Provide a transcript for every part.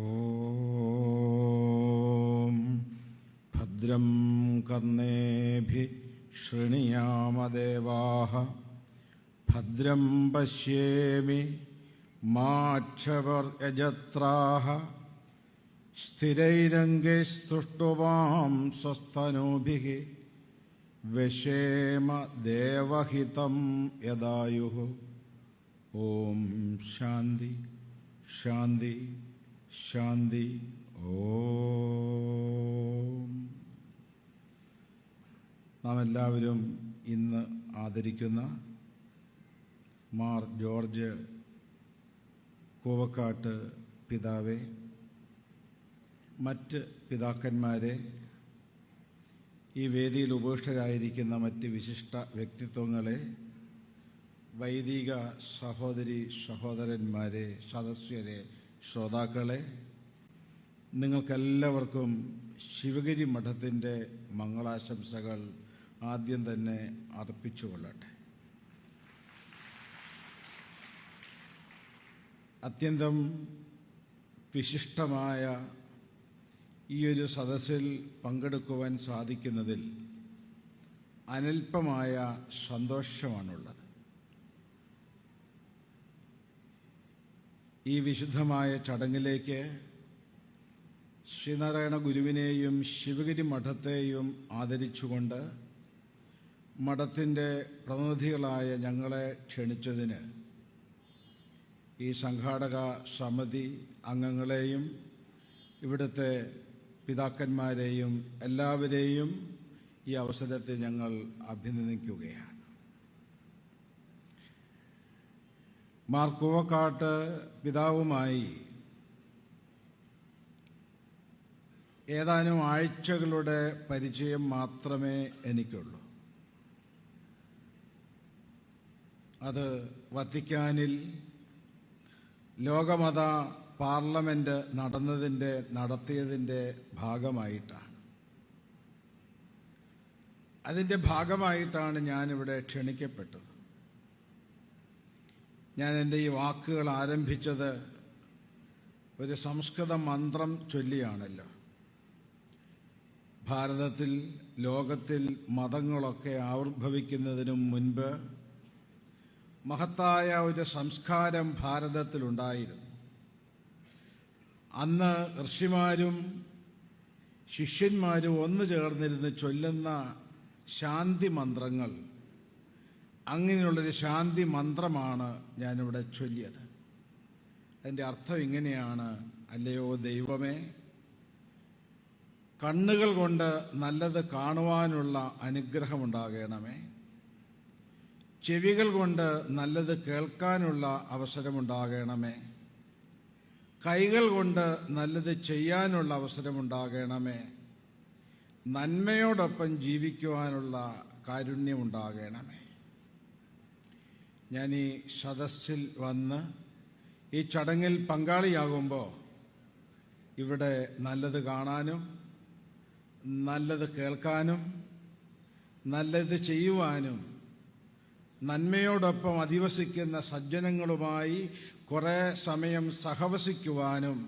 ॐ भद्रं कर्णेभिः शृणुयामदेवाः। भद्रं पश्येमि माक्षवर्यजत्राः स्थिरैरङ्गे स्तुष्टुवां स्वस्तनूभिः विषेम देवहितं यदायुः। ॐ शान्ति शान्ति। ശാന്തി. ഓം. നാം എല്ലാവരും ഇന്ന് ആദരിക്കുന്ന മാർ ജോർജ് കൂവക്കാട്ട് പിതാവെ മറ്റ് പിതാക്കന്മാരെ ഈ വേദിയിൽ ഉപേക്ഷരായിരിക്കുന്ന മറ്റ് വിശിഷ്ട വ്യക്തിത്വങ്ങളെ വൈദിക സഹോദരി സഹോദരന്മാരെ സദസ്യരെ ശ്രോതാക്കളെ നിങ്ങൾക്കെല്ലാവർക്കും ശിവഗിരി മഠത്തിന്റെ മംഗളാശംസകൾ ആദ്യം തന്നെ അർപ്പിച്ചുകൊള്ളട്ടെ. അത്യന്തം വിശിഷ്ടമായ ഈ ഒരു സദസ്സിൽ പങ്കെടുക്കുവാൻ സാധിക്കുന്നതിൽ അനൽപമായ സന്തോഷമാണുള്ളത്. ഈ വിശുദ്ധമായ ചടങ്ങിലേക്ക് ശ്രീനാരായണ ഗുരുവിനെയും ശിവഗിരി മഠത്തെയും ആദരിച്ചുകൊണ്ട് മഠത്തിന്റെ പ്രതിനിധികളായ ഞങ്ങളെ ക്ഷണിച്ചതിന് ഈ സംഘാടക സമിതി അംഗങ്ങളെയും ഇവിടുത്തെ പിതാക്കന്മാരെയും എല്ലാവരെയും ഈ അവസരത്തിൽ ഞങ്ങൾ അഭിനന്ദിക്കുകയാണ്. മാർ കൂവക്കാട്ട് പിതാവുമായി ഏതാനും ആഴ്ചകളുടെ പരിചയം മാത്രമേ എനിക്കുള്ളൂ. അത് വത്തിക്കാനിൽ ലോകമത പാർലമെന്റ് നടന്നതിന്റെ നടത്തിയതിന്റെ ഭാഗമായിട്ടാണ്. അതിന്റെ ഭാഗമായിട്ടാണ് ഞാനിവിടെ ക്ഷണിക്കപ്പെട്ടത്. ഞാൻ എന്റെ ഈ വാക്കുകൾ ആരംഭിച്ചത് ഒരു സംസ്കൃത മന്ത്രം ചൊല്ലിയാണല്ലോ. ഭാരതത്തിൽ ലോകത്തിൽ മതങ്ങളൊക്കെ ആവിർഭവിക്കുന്നതിനും മുൻപ് മഹത്തായ ഒരു സംസ്കാരം ഭാരതത്തിലുണ്ടായിരുന്നു. അന്ന് ഋഷിമാരും ശിഷ്യന്മാരും ഒന്നു ചേർന്നിരുന്ന് ചൊല്ലുന്ന ശാന്തി മന്ത്രങ്ങൾ അങ്ങനെയുള്ളൊരു ശാന്തി മന്ത്രമാണ് ഞാനിവിടെ ചൊല്ലിയത്. അതിന്റെ അർത്ഥം ഇങ്ങനെയാണ്. അല്ലയോ ദൈവമേ കണ്ണുകൾ കൊണ്ട് നല്ലത് കാണുവാനുള്ള അനുഗ്രഹമുണ്ടാകണമേ. ചെവികൾ കൊണ്ട് നല്ലത് കേൾക്കാനുള്ള അവസരമുണ്ടാകണമേ. കൈകൾ കൊണ്ട് നല്ലത് ചെയ്യാനുള്ള അവസരമുണ്ടാകണമേ. നന്മയോടൊപ്പം ജീവിക്കുവാനുള്ള കാരുണ്യമുണ്ടാകണമേ. ഞാൻ ഈ സദസ്സിൽ വന്ന് ഈ ചടങ്ങിൽ പങ്കാളിയാകുമ്പോൾ ഇവിടെ നല്ലത് കാണാനും നല്ലത് കേൾക്കാനും നല്ലത് ചെയ്യുവാനും നന്മയോടൊപ്പം അധിവസിക്കുന്ന സജ്ജനങ്ങളുമായി കുറേ സമയം സഹവസിക്കുവാനും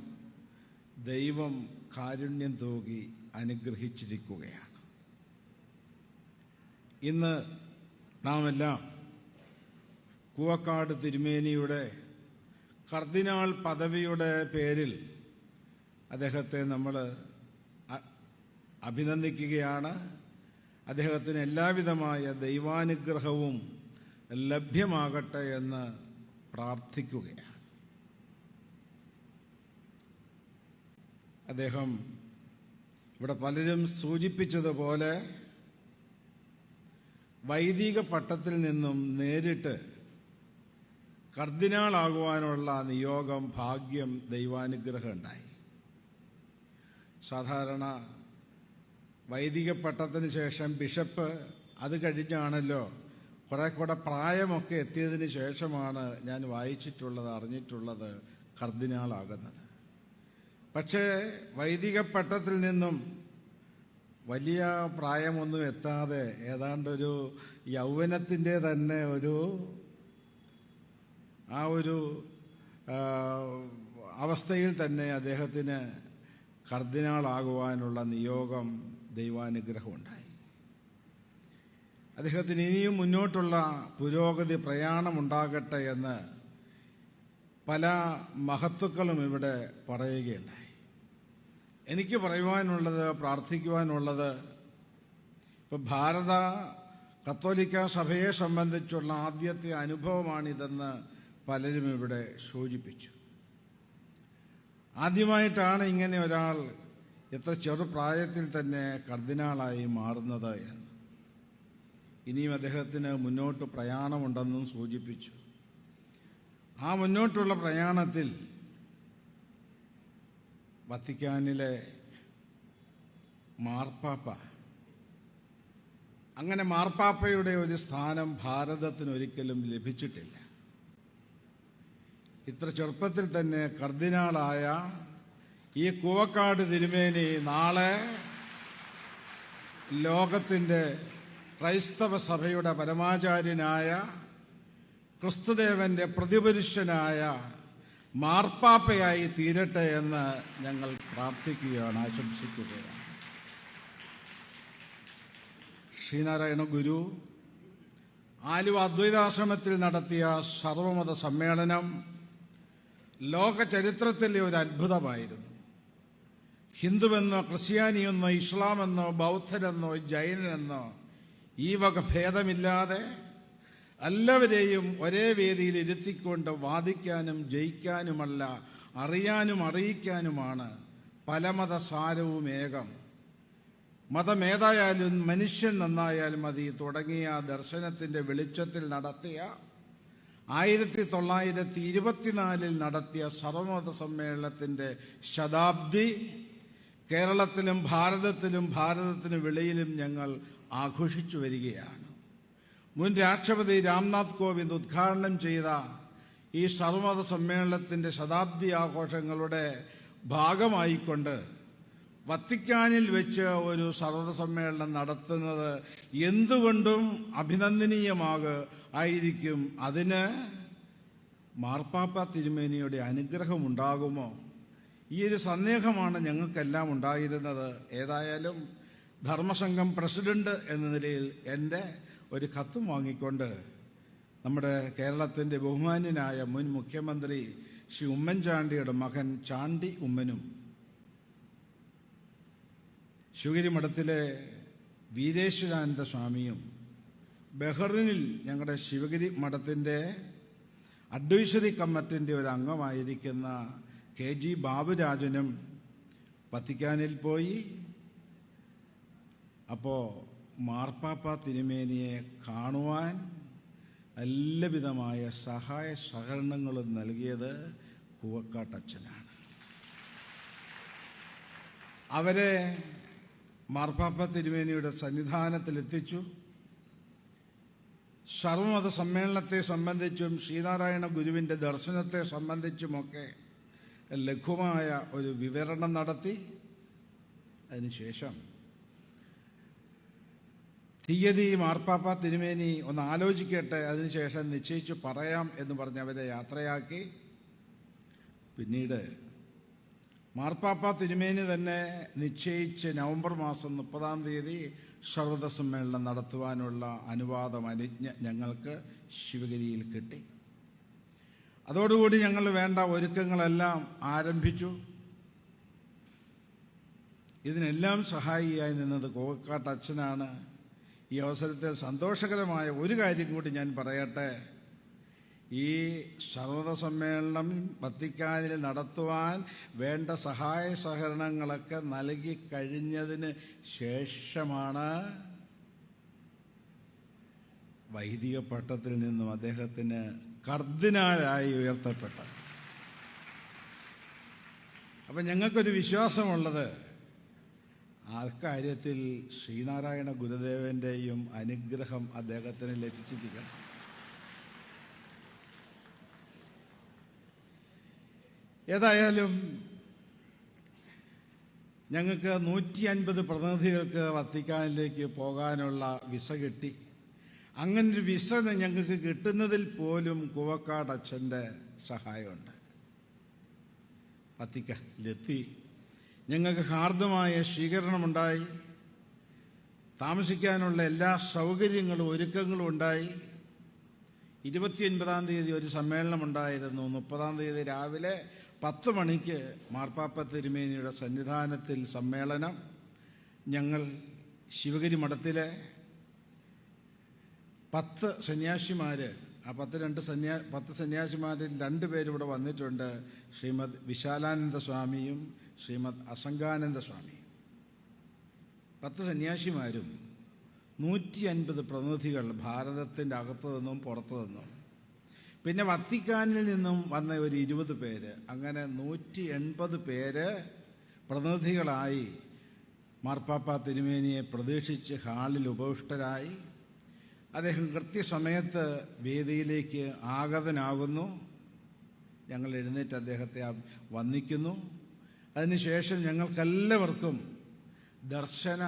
ദൈവം കാരുണ്യം തൂകി അനുഗ്രഹിച്ചിരിക്കുകയാണ്. ഇന്ന് നാം എല്ലാം കൂവക്കാട് തിരുമേനിയുടെ കർദിനാൾ പദവിയുടെ പേരിൽ അദ്ദേഹത്തെ നമ്മൾ അഭിനന്ദിക്കുകയാണ്. അദ്ദേഹത്തിന് എല്ലാവിധമായ ദൈവാനുഗ്രഹവും ലഭ്യമാകട്ടെ എന്ന് പ്രാർത്ഥിക്കുകയാണ്. അദ്ദേഹം ഇവിടെ പലരും സൂചിപ്പിച്ചതുപോലെ വൈദിക പട്ടത്തിൽ നിന്നും നേരിട്ട് കർദിനാളാകുവാനുള്ള നിയോഗം ഭാഗ്യം ദൈവാനുഗ്രഹം ഉണ്ടായി സാധാരണ വൈദിക പട്ടത്തിന് ശേഷം ബിഷപ്പ് അത് കഴിഞ്ഞാണല്ലോ കുറെ കൂടെ പ്രായമൊക്കെ എത്തിയതിന് ശേഷമാണ് ഞാൻ വായിച്ചിട്ടുള്ളത് അറിഞ്ഞിട്ടുള്ളത് കർദിനാളാകുന്നത്. പക്ഷേ വൈദിക പട്ടത്തിൽ നിന്നും വലിയ പ്രായമൊന്നും എത്താതെ ഏതാണ്ടൊരു യൗവനത്തിന്റെ തന്നെ ഒരു ആ ഒരു അവസ്ഥയിൽ തന്നെ അദ്ദേഹത്തിന് കർദിനാളാകുവാനുള്ള നിയോഗം ദൈവാനുഗ്രഹമുണ്ടായി. അദ്ദേഹത്തിന് ഇനിയും മുന്നോട്ടുള്ള പുരോഗതി പ്രയാണമുണ്ടാകട്ടെ എന്ന് പല മഹത്തുക്കളും ഇവിടെ പറയുകയുണ്ടായി. എനിക്ക് പറയുവാനുള്ളത് പ്രാർത്ഥിക്കുവാനുള്ളത് ഇപ്പൊ ഭാരത കത്തോലിക്ക സഭയെ സംബന്ധിച്ചുള്ള ആദ്യത്തെ അനുഭവമാണിതെന്ന് പലരും ഇവിടെ സൂചിപ്പിച്ചു ആദ്യമായിട്ടാണ് ഇങ്ങനെ ഒരാൾ എത്ര ചെറുപ്രായത്തിൽ തന്നെ കർദിനാളായി മാറുന്നത് എന്ന്. ഇനിയും അദ്ദേഹത്തിന് മുന്നോട്ട് പ്രയാണമുണ്ടെന്നും സൂചിപ്പിച്ചു. ആ മുന്നോട്ടുള്ള പ്രയാണത്തിൽ വത്തിക്കാനിലെ മാർപ്പാപ്പ അങ്ങനെ മാർപ്പാപ്പയുടെ ഒരു സ്ഥാനം ഭാരതത്തിന് ഒരിക്കലും ലഭിച്ചിട്ടില്ല. ഇത്ര ചെറുപ്പത്തിൽ തന്നെ കർദിനാളായ ഈ കൂവക്കാട് തിരുമേനി നാളെ ലോകത്തിന്റെ ക്രൈസ്തവ സഭയുടെ പരമാചാര്യനായ ക്രിസ്തുദേവന്റെ പ്രതിപുരുഷനായ മാർപ്പാപ്പയായി തീരട്ടെ എന്ന് ഞങ്ങൾ പ്രാർത്ഥിക്കുകയാണ് ആശംസിക്കുകയാണ്. ശ്രീനാരായണ ഗുരു ആലുവ അദ്വൈതാശ്രമത്തിൽ നടത്തിയ സർവമത സമ്മേളനം ലോക ചരിത്രത്തിലെ ഒരു അത്ഭുതമായിരുന്നു. ഹിന്ദുവെന്നോ ക്രിസ്ത്യാനിയെന്നോ ഇസ്ലാമെന്നോ ബൗദ്ധരെന്നോ ജൈനനെന്നോ ഈ വക ഭേദമില്ലാതെ എല്ലാവരെയും ഒരേ വേദിയിൽ ഇരുത്തിക്കൊണ്ട് വാദിക്കാനും ജയിക്കാനുമല്ല അറിയാനും അറിയിക്കാനുമാണ് പലമത സാരവും ഏകം. മതമേതായാലും മനുഷ്യൻ നന്നായാൽ മതി തുടങ്ങിയ ദർശനത്തിന്റെ വെളിച്ചത്തിൽ നടത്തിയ ആയിരത്തി തൊള്ളായിരത്തി ഇരുപത്തിനാലിൽ നടത്തിയ സർവമത സമ്മേളനത്തിന്റെ ശതാബ്ദി കേരളത്തിലും ഭാരതത്തിലും ഭാരതത്തിന് വെളിയിലും ഞങ്ങൾ ആഘോഷിച്ചു വരികയാണ്. മുൻ രാഷ്ട്രപതി രാംനാഥ് കോവിന്ദ് ഉദ്ഘാടനം ചെയ്ത ഈ സർവമത സമ്മേളനത്തിന്റെ ശതാബ്ദി ആഘോഷങ്ങളുടെ ഭാഗമായിക്കൊണ്ട് വത്തിക്കാനിൽ വെച്ച് ഒരു സർവത സമ്മേളനം നടത്തുന്നത് എന്തുകൊണ്ടും അഭിനന്ദനീയമാക ആയിരിക്കും. അതിന് മാർപ്പാപ്പ തിരുമേനിയുടെ അനുഗ്രഹം ഉണ്ടാകുമോ ഈ ഒരു സന്ദേഹമാണ് ഞങ്ങൾക്കെല്ലാം ഉണ്ടായിരുന്നത്. ഏതായാലും ധർമ്മസംഘം പ്രസിഡന്റ് എന്ന നിലയിൽ എന്റെ ഒരു കത്തും വാങ്ങിക്കൊണ്ട് നമ്മുടെ കേരളത്തിന്റെ ബഹുമാന്യനായ മുൻ മുഖ്യമന്ത്രി ശ്രീ ഉമ്മൻചാണ്ടിയുടെ മകൻ ചാണ്ടി ഉമ്മനും ശിവഗിരി മഠത്തിലെ വീരേശ്വരാനന്ദ സ്വാമിയും ബഹ്റിനിൽ ഞങ്ങളുടെ ശിവഗിരി മഠത്തിന്റെ അഡ്വൈസറി കമ്മിറ്റിന്റെ ഒരു അംഗമായിരിക്കുന്ന കെ ജി ബാബുരാജനും വത്തിക്കാനിൽ പോയി. അപ്പോൾ മാർപ്പാപ്പ തിരുമേനിയെ കാണുവാൻ എല്ലാവിധമായ സഹായ സഹകരണങ്ങളും നൽകിയത് കൂവക്കാട്ടച്ഛനാണ്. അവരെ മാർപ്പാപ്പ തിരുമേനിയുടെ സന്നിധാനത്തിൽ എത്തിച്ചു സർവമത സമ്മേളനത്തെ സംബന്ധിച്ചും ശ്രീനാരായണ ഗുരുവിന്റെ ദർശനത്തെ സംബന്ധിച്ചുമൊക്കെ ലഘുമായ ഒരു വിവരണം നടത്തി. അതിനുശേഷം തീയതി മാർപ്പാപ്പ തിരുമേനി ഒന്ന് ആലോചിക്കട്ടെ. അതിനുശേഷം നിശ്ചയിച്ച് പറയാം എന്ന് പറഞ്ഞ് അവരെ യാത്രയാക്കി. പിന്നീട് മാർപ്പാപ്പ തിരുമേനി തന്നെ നിശ്ചയിച്ച് നവംബർ മാസം മുപ്പതാം തീയതി സർവത സമ്മേളനം നടത്തുവാനുള്ള അനുവാദം അനുജ്ഞ ഞങ്ങൾക്ക് ശിവഗിരിയിൽ കിട്ടി. അതോടുകൂടി ഞങ്ങൾ വേണ്ട ഒരുക്കങ്ങളെല്ലാം ആരംഭിച്ചു. ഇതിനെല്ലാം സഹായിയായി നിന്നത് കോവക്കാട്ട് അച്ഛനാണ്. ഈ അവസരത്തിൽ സന്തോഷകരമായ ഒരു കാര്യം കൂടി ഞാൻ പറയട്ടെ. ഈ സർവത സമ്മേളനം വത്തിക്കാനിൽ നടത്തുവാൻ വേണ്ട സഹായ സഹകരണങ്ങളൊക്കെ നൽകി കഴിഞ്ഞതിന് ശേഷമാണ് വൈദിക പട്ടത്തിൽ നിന്നും അദ്ദേഹത്തിന് കർദിനാലായി ഉയർത്തപ്പെട്ടത്. അപ്പം ഞങ്ങൾക്കൊരു വിശ്വാസമുള്ളത് ആ കാര്യത്തിൽ ശ്രീനാരായണ ഗുരുദേവന്റെയും അനുഗ്രഹം അദ്ദേഹത്തിന് ലഭിച്ചിരിക്കണം. ഏതായാലും ഞങ്ങൾക്ക് നൂറ്റി അൻപത് പ്രതിനിധികൾക്ക് വത്തിക്കാനിലേക്ക് പോകാനുള്ള വിസ കിട്ടി. അങ്ങനൊരു വിസ ഞങ്ങൾക്ക് കിട്ടുന്നതിൽ പോലും കുവക്കാട് അച്ഛന്റെ സഹായമുണ്ട്. വത്തിക്കാനിലെത്തി ഞങ്ങൾക്ക് ഹാർദമായ സ്വീകരണമുണ്ടായി. താമസിക്കാനുള്ള എല്ലാ സൗകര്യങ്ങളും ഒരുക്കങ്ങളും ഉണ്ടായി. ഇരുപത്തിയൊൻപതാം തീയതി ഒരു സമ്മേളനമുണ്ടായിരുന്നു. മുപ്പതാം തീയതി രാവിലെ പത്ത് മണിക്ക് മാർപ്പാപ്പ തിരുമേനിയുടെ സന്നിധാനത്തിൽ സമ്മേളനം. ഞങ്ങൾ ശിവഗിരി മഠത്തിലെ പത്ത് സന്യാസിമാര് ആ പത്ത് രണ്ട് സന്യാ പത്ത് സന്യാസിമാരിൽ രണ്ട് പേരിവിടെ വന്നിട്ടുണ്ട്. ശ്രീമദ് വിശാലാനന്ദ സ്വാമിയും ശ്രീമദ് അസംഗാനന്ദ സ്വാമിയും. പത്ത് സന്യാസിമാരും നൂറ്റി അൻപത് പ്രതിനിധികൾ ഭാരതത്തിന്റെ അകത്തു നിന്നും പുറത്തു നിന്നും പിന്നെ വത്തിക്കാനിൽ നിന്നും വന്ന ഒരു ഇരുപത് പേര് അങ്ങനെ നൂറ്റി എൺപത് പേര് പ്രതിനിധികളായി മാർപ്പാപ്പ തിരുമേനിയെ പ്രതീക്ഷിച്ച് ഹാളിൽ ഉപവിഷ്ടരായി. അദ്ദേഹം കൃത്യസമയത്ത് വേദിയിലേക്ക് ആഗതനാകുന്നു. ഞങ്ങൾ എഴുന്നേറ്റ് അദ്ദേഹത്തെ വന്നിക്കുന്നു അതിനുശേഷം ഞങ്ങൾക്കെല്ലാവർക്കും ദർശന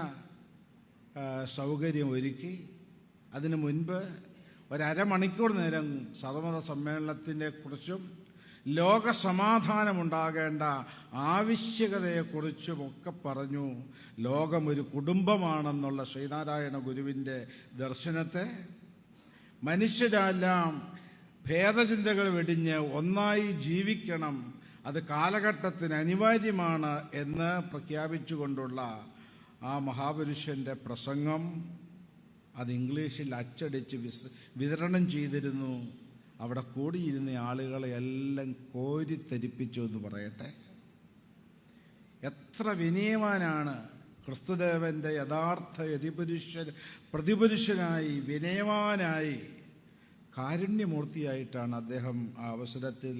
സൗകര്യം ഒരുക്കി അതിനു മുൻപ് ഒരമണിക്കൂർ നേരം സർവമത സമ്മേളനത്തിനെ കുറിച്ചും ലോക സമാധാനമുണ്ടാകേണ്ട ആവശ്യകതയെക്കുറിച്ചും ഒക്കെ പറഞ്ഞു. ലോകം ഒരു കുടുംബമാണെന്നുള്ള ശ്രീനാരായണ ഗുരുവിന്റെ ദർശനത്തെ മനുഷ്യരെല്ലാം ഭേദചിന്തകൾ വെടിഞ്ഞ് ഒന്നായി ജീവിക്കണം. അത് കാലഘട്ടത്തിന് അനിവാര്യമാണ് എന്ന് പ്രഖ്യാപിച്ചുകൊണ്ടുള്ള ആ മഹാപുരുഷന്റെ പ്രസംഗം. അത് ഇംഗ്ലീഷിൽ അച്ചടിച്ച് വിസ് വിതരണം ചെയ്തിരുന്നു. അവിടെ കൂടിയിരുന്ന ആളുകളെ എല്ലാം കോരിത്തരിപ്പിച്ചു എന്ന് പറയട്ടെ. എത്ര വിനയവാനാണ് ക്രിസ്തുദേവന്റെ യഥാർത്ഥ യതിപുരുഷൻ പ്രതിപുരുഷനായി വിനയവാനായി കാരുണ്യമൂർത്തിയായിട്ടാണ് അദ്ദേഹം ആ അവസരത്തിൽ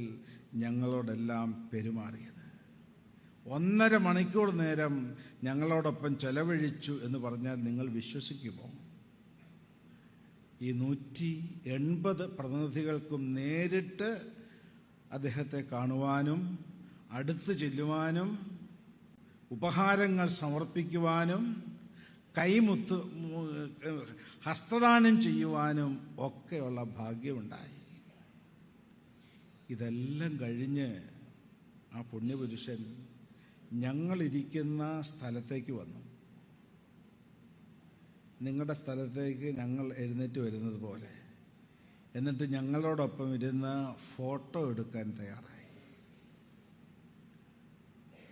ഞങ്ങളോടെല്ലാം പെരുമാറിയത്. ഒന്നര മണിക്കൂർ നേരം ഞങ്ങളോടൊപ്പം ചെലവഴിച്ചു എന്ന് പറഞ്ഞാൽ നിങ്ങൾ വിശ്വസിക്കുമോ? ഈ നൂറ്റി എൺപത് പ്രതിനിധികൾക്കും നേരിട്ട് അദ്ദേഹത്തെ കാണുവാനും അടുത്ത് ചെല്ലുവാനും ഉപഹാരങ്ങൾ സമർപ്പിക്കുവാനും കൈമുത്ത് ഹസ്തദാനം ചെയ്യുവാനും ഒക്കെയുള്ള ഭാഗ്യമുണ്ടായി. ഇതെല്ലാം കഴിഞ്ഞ് ആ പുണ്യപുരുഷൻ ഞങ്ങളിരിക്കുന്ന സ്ഥലത്തേക്ക് വന്നു. നിങ്ങളുടെ സ്ഥലത്തേക്ക് ഞങ്ങൾ എഴുന്നേറ്റ് വരുന്നത് പോലെ. എന്നിട്ട് ഞങ്ങളോടൊപ്പം ഇരുന്ന് ഫോട്ടോ എടുക്കാൻ തയ്യാറായി.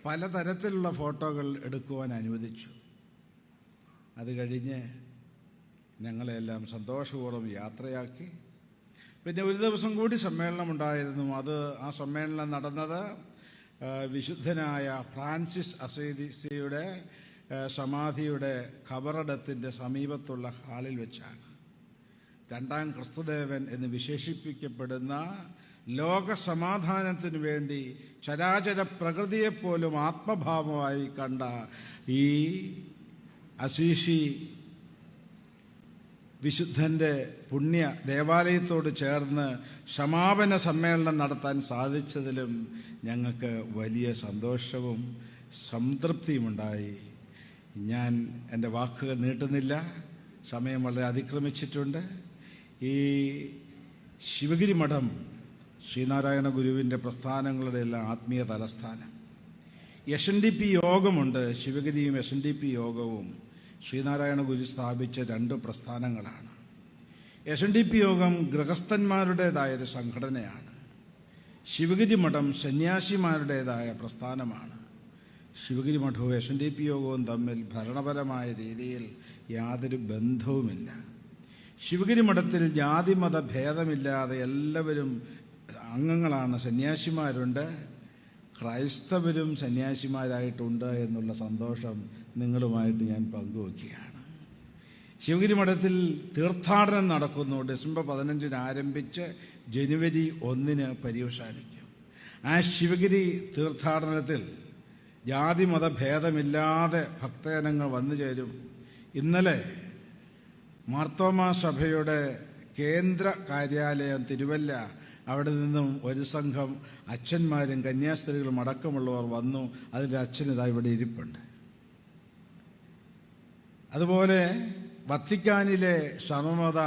പലതരത്തിലുള്ള ഫോട്ടോകൾ എടുക്കുവാൻ അനുവദിച്ചു. അത് കഴിഞ്ഞ് ഞങ്ങളെല്ലാം സന്തോഷപൂർവം യാത്രയാക്കി. പിന്നെ ഒരു ദിവസം കൂടി സമ്മേളനം ഉണ്ടായിരുന്നു അത് ആ സമ്മേളനം നടന്നത് വിശുദ്ധനായ ഫ്രാൻസിസ് അസേദിസിയുടെ സമാധിയുടെ ഖബറടത്തിന്റെ സമീപത്തുള്ള ഹാളിൽ വെച്ചാണ്. രണ്ടാം ക്രിസ്തുദേവൻ എന്ന് വിശേഷിപ്പിക്കപ്പെടുന്ന ലോക സമാധാനത്തിനു വേണ്ടി ചരാചര പ്രകൃതിയെപ്പോലും ആത്മഭാവമായി കണ്ട ഈ അസീഷി വിശുദ്ധന്റെ പുണ്യ ദേവാലയത്തോട് ചേർന്ന് സമാപന സമ്മേളനം നടത്താൻ സാധിച്ചതിലും ഞങ്ങൾക്ക് വലിയ സന്തോഷവും സംതൃപ്തിയുമുണ്ടായി. ഞാൻ എന്റെ വാക്കുകൾ നീട്ടുന്നില്ല. സമയം വളരെ അതിക്രമിച്ചിട്ടുണ്ട്. ഈ ശിവഗിരി മഠം ശ്രീനാരായണ ഗുരുവിന്റെ പ്രസ്ഥാനങ്ങളുടെ എല്ലാം ആത്മീയ തലസ്ഥാനം. എസ് എൻ ഡി പി യോഗമുണ്ട്. ശിവഗിരിയും എസ് എൻ ഡി പി യോഗവും ശ്രീനാരായണ ഗുരു സ്ഥാപിച്ച രണ്ട് പ്രസ്ഥാനങ്ങളാണ്. എസ് എൻ ഡി പി യോഗം ഗൃഹസ്ഥന്മാരുടേതായൊരു സംഘടനയാണ്. ശിവഗിരി മഠം സന്യാസിമാരുടേതായ പ്രസ്ഥാനമാണ്. ശിവഗിരി മഠവും എസ് എൻ ഡി പി യോഗവും തമ്മിൽ ഭരണപരമായ രീതിയിൽ യാതൊരു ബന്ധവുമില്ല. ശിവഗിരി മഠത്തിൽ ജാതിമത ഭേദമില്ലാതെ എല്ലാവരും അംഗങ്ങളാണ്. സന്യാസിമാരുണ്ട്. ക്രൈസ്തവരും സന്യാസിമാരായിട്ടുണ്ട് എന്നുള്ള സന്തോഷം നിങ്ങളുമായിട്ട് ഞാൻ പങ്കുവയ്ക്കുകയാണ് ശിവഗിരി മഠത്തിൽ തീർത്ഥാടനം നടക്കുന്നു. ഡിസംബർ പതിനഞ്ചിന് ആരംഭിച്ച് ജനുവരി ഒന്നിന് പര്യവസാനിക്കും. ആ ശിവഗിരി തീർത്ഥാടനത്തിൽ ജാതി മതഭേദമില്ലാതെ ഭക്തജനങ്ങൾ വന്നു ചേരും. ഇന്നലെ മാർത്തോമാ സഭയുടെ കേന്ദ്ര കാര്യാലയം തിരുവല്ല അവിടെ നിന്നും ഒരു സംഘം അച്ഛന്മാരും കന്യാസ്ത്രീകളും അടക്കമുള്ളവർ വന്നു. അതിന്റെ അച്ഛൻ ഇതാ ഇവിടെ ഇരിപ്പുണ്ട്. അതുപോലെ വത്തിക്കാനിലെ സമമത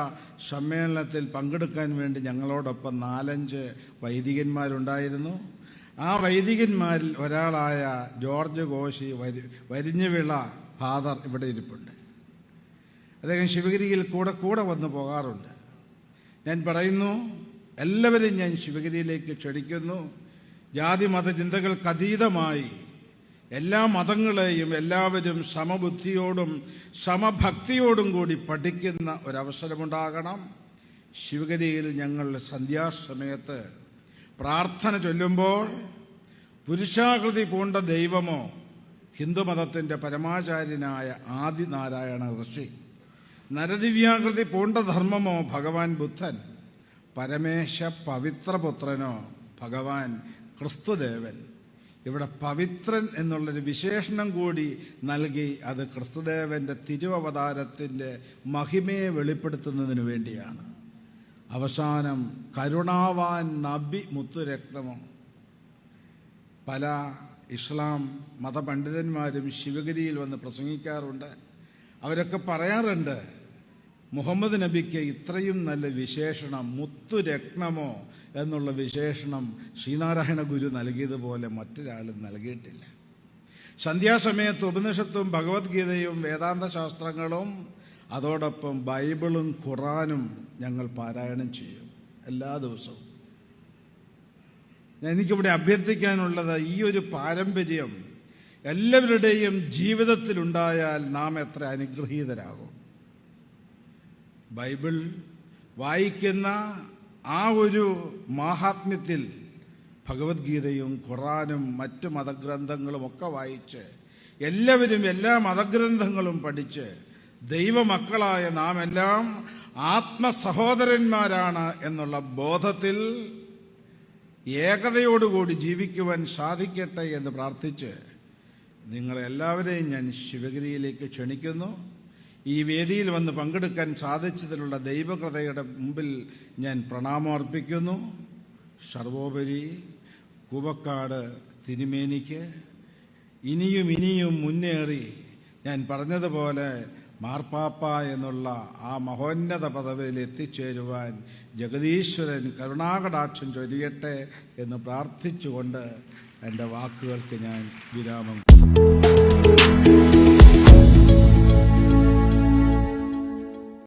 സമ്മേളനത്തിൽ പങ്കെടുക്കാൻ വേണ്ടി ഞങ്ങളോടൊപ്പം നാലഞ്ച് വൈദികന്മാരുണ്ടായിരുന്നു. ആ വൈദികന്മാരിൽ ഒരാളായ ജോർജ് കോശി വരി വരിഞ്ഞുവിള ഫാദർ ഇവിടെ ഇരിപ്പുണ്ട്. അദ്ദേഹം ശിവഗിരിയിൽ കൂടെ കൂടെ വന്നു പോകാറുണ്ട്. ഞാൻ പറയുന്നു എല്ലാവരും ഞാൻ ശിവഗിരിയിലേക്ക് ക്ഷണിക്കുന്നു. ജാതി മത മതചിന്തകൾക്ക് അതീതമായി എല്ലാ മതങ്ങളെയും എല്ലാവരും സമബുദ്ധിയോടും സമഭക്തിയോടും കൂടി പഠിക്കുന്ന ഒരവസരമുണ്ടാകണം. ശിവഗിരിയിൽ ഞങ്ങൾ സന്ധ്യാസമയത്ത് പ്രാർത്ഥന ചൊല്ലുമ്പോൾ പുരുഷാകൃതി പൂണ്ട ദൈവമോ ഹിന്ദുമതത്തിന്റെ പരമാചാര്യനായ ആദിനാരായണ ഋഷി. നരദിവ്യാകൃതി പൂണ്ട ധർമ്മമോ ഭഗവാൻ ബുദ്ധൻ. പരമേശ പവിത്രപുത്രനോ ഭഗവാൻ ക്രിസ്തുദേവൻ. ഇവിടെ പവിത്രൻ എന്നുള്ളൊരു വിശേഷണം കൂടി നൽകി അത് ക്രിസ്തുദേവന്റെ തിരുവവതാരത്തിന്റെ മഹിമയെ വെളിപ്പെടുത്തുന്നതിന് വേണ്ടിയാണ്. അവസാനം കരുണാവാൻ നബി മുത്തുരക്തമോ പല ഇസ്ലാം മതപണ്ഡിതന്മാരും ശിവഗിരിയിൽ വന്ന് പ്രസംഗിക്കാറുണ്ട്. അവരൊക്കെ പറയാറുണ്ട് മുഹമ്മദ് നബിക്ക് ഇത്രയും നല്ല വിശേഷണം മുത്തുരത്നമോ എന്നുള്ള വിശേഷണം ശ്രീനാരായണ ഗുരു നൽകിയതുപോലെ മറ്റൊരാളും നൽകിയിട്ടില്ല. സന്ധ്യാസമയത്ത് ഉപനിഷത്തും ഭഗവത്ഗീതയും വേദാന്ത ശാസ്ത്രങ്ങളും അതോടൊപ്പം ബൈബിളും ഖുറാനും ഞങ്ങൾ പാരായണം ചെയ്യും എല്ലാ ദിവസവും. എനിക്കിവിടെ അഭ്യർത്ഥിക്കാനുള്ളത് ഈ ഒരു പാരമ്പര്യം എല്ലാവരുടെയും ജീവിതത്തിലുണ്ടായാൽ നാം എത്ര അനുഗ്രഹീതരാകും. ബൈബിൾ വായിക്കുന്ന ആ ഒരു മാഹാത്മ്യത്തിൽ ഭഗവത്ഗീതയും ഖുറാനും മറ്റു മതഗ്രന്ഥങ്ങളും ഒക്കെ വായിച്ച് എല്ലാവരും എല്ലാ മതഗ്രന്ഥങ്ങളും പഠിച്ച് ദൈവമക്കളായ നാം എല്ലാം ആത്മസഹോദരന്മാരാണ് എന്നുള്ള ബോധത്തിൽ ഏകതയോടുകൂടി ജീവിക്കുവാൻ സാധിക്കട്ടെ എന്ന് പ്രാർത്ഥിച്ച് നിങ്ങളെല്ലാവരെയും ഞാൻ ശിവഗിരിയിലേക്ക് ക്ഷണിക്കുന്നു. ഈ വേദിയിൽ വന്ന് പങ്കെടുക്കാൻ സാധിച്ചതിലുള്ള ദൈവകൃതയുടെ മുമ്പിൽ ഞാൻ പ്രണാമർപ്പിക്കുന്നു സർവോപരി കുവക്കാട് തിരുമേനിക്ക് ഇനിയും ഇനിയും മുന്നേറി ഞാൻ പറഞ്ഞതുപോലെ മാർപ്പാപ്പ എന്നുള്ള ആ മഹോന്നത പദവിയിൽ എത്തിച്ചേരുവാൻ ജഗദീശ്വരൻ കരുണാകടാക്ഷം ചൊരിയട്ടെ എന്ന് പ്രാർത്ഥിച്ചുകൊണ്ട് എന്റെ വാക്കുകൾക്ക് ഞാൻ വിരാമം